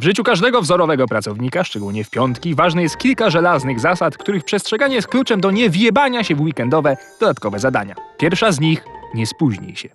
W życiu każdego wzorowego pracownika, szczególnie w piątki, ważne jest kilka żelaznych zasad, których przestrzeganie jest kluczem do niewjebania się w weekendowe, dodatkowe zadania. Pierwsza z nich – nie spóźnij się.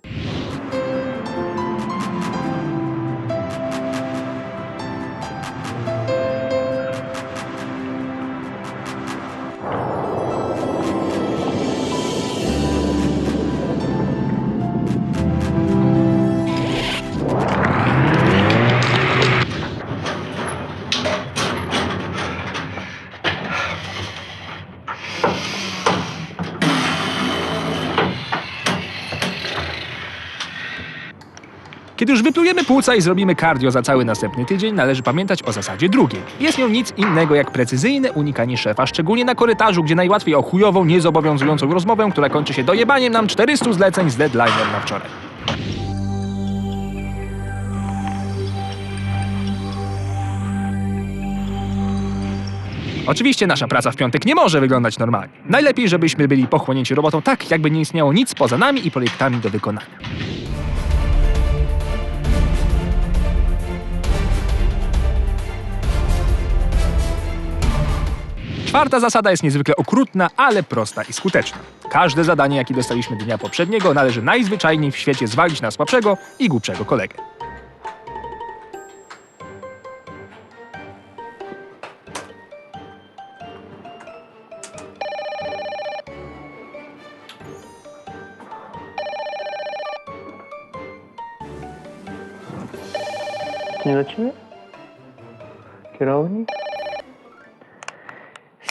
Kiedy już wyplujemy płuca i zrobimy cardio za cały następny tydzień, należy pamiętać o zasadzie drugiej. Jest nią nic innego jak precyzyjne unikanie szefa, szczególnie na korytarzu, gdzie najłatwiej o chujową, niezobowiązującą rozmowę, która kończy się dojebaniem nam 400 zleceń z deadline'em na wczoraj. Oczywiście nasza praca w piątek nie może wyglądać normalnie. Najlepiej, żebyśmy byli pochłonięci robotą tak, jakby nie istniało nic poza nami i projektami do wykonania. Czwarta zasada jest niezwykle okrutna, ale prosta i skuteczna. Każde zadanie, jakie dostaliśmy dnia poprzedniego, należy najzwyczajniej w świecie zwalić na słabszego i głupszego kolegę. Nie ciebie? Kierownik?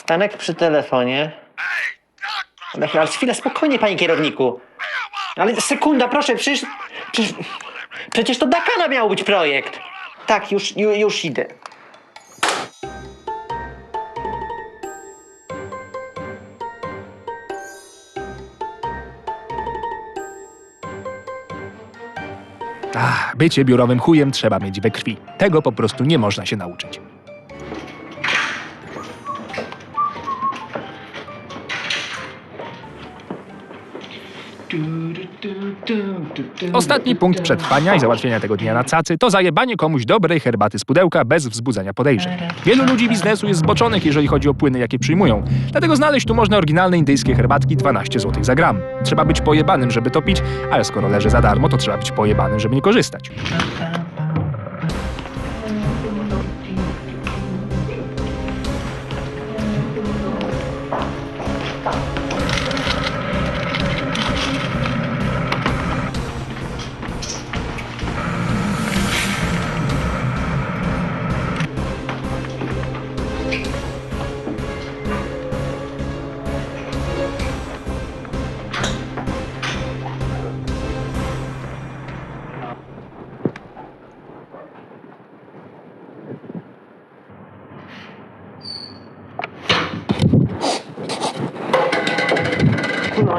Stanek przy telefonie. Ale, chwilę, spokojnie, panie kierowniku. Ale sekunda, proszę, przecież... Przecież, przecież to Dakana miał być projekt. Tak, już, ju, już idę. Ach, bycie biurowym chujem trzeba mieć we krwi. Tego po prostu nie można się nauczyć. Ostatni punkt przetrwania i załatwienia tego dnia na cacy to zajebanie komuś dobrej herbaty z pudełka bez wzbudzania podejrzeń. Wielu ludzi biznesu jest zboczonych, jeżeli chodzi o płyny, jakie przyjmują. Dlatego znaleźć tu można oryginalne indyjskie herbatki 12 zł za gram. Trzeba być pojebanym, żeby to pić, ale skoro leży za darmo, to trzeba być pojebanym, żeby nie korzystać.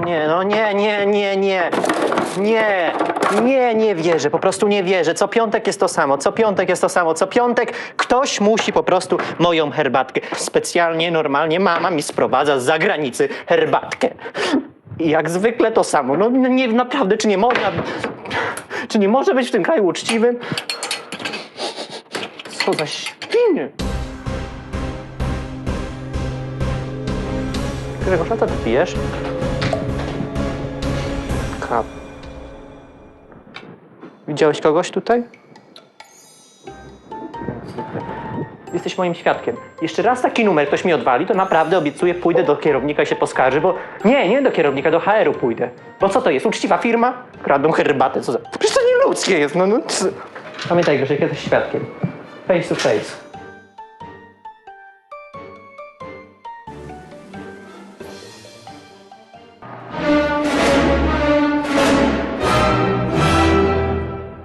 Nie, no nie, nie, nie, nie. Nie, nie, nie wierzę, po prostu nie wierzę. Co piątek jest to samo, co piątek jest to samo, co piątek ktoś musi po prostu moją herbatkę. Specjalnie, normalnie mama mi sprowadza z zagranicy herbatkę. I jak zwykle to samo. No nie, naprawdę, czy nie można, czy nie może być w tym kraju uczciwym? Co za świnie. Grzegorz, a co ty pijesz? Kap. Widziałeś kogoś tutaj? Jesteś moim świadkiem. Jeszcze raz taki numer ktoś mi odwali, to naprawdę obiecuję, pójdę do kierownika i się poskarży, bo... Nie, nie do kierownika, do HR-u pójdę. Bo co to jest? Uczciwa firma? Kradną herbatę, co za... Przecież to nie ludzkie jest, no, no... Pamiętaj, Grzesiek, jesteś świadkiem. Face to face.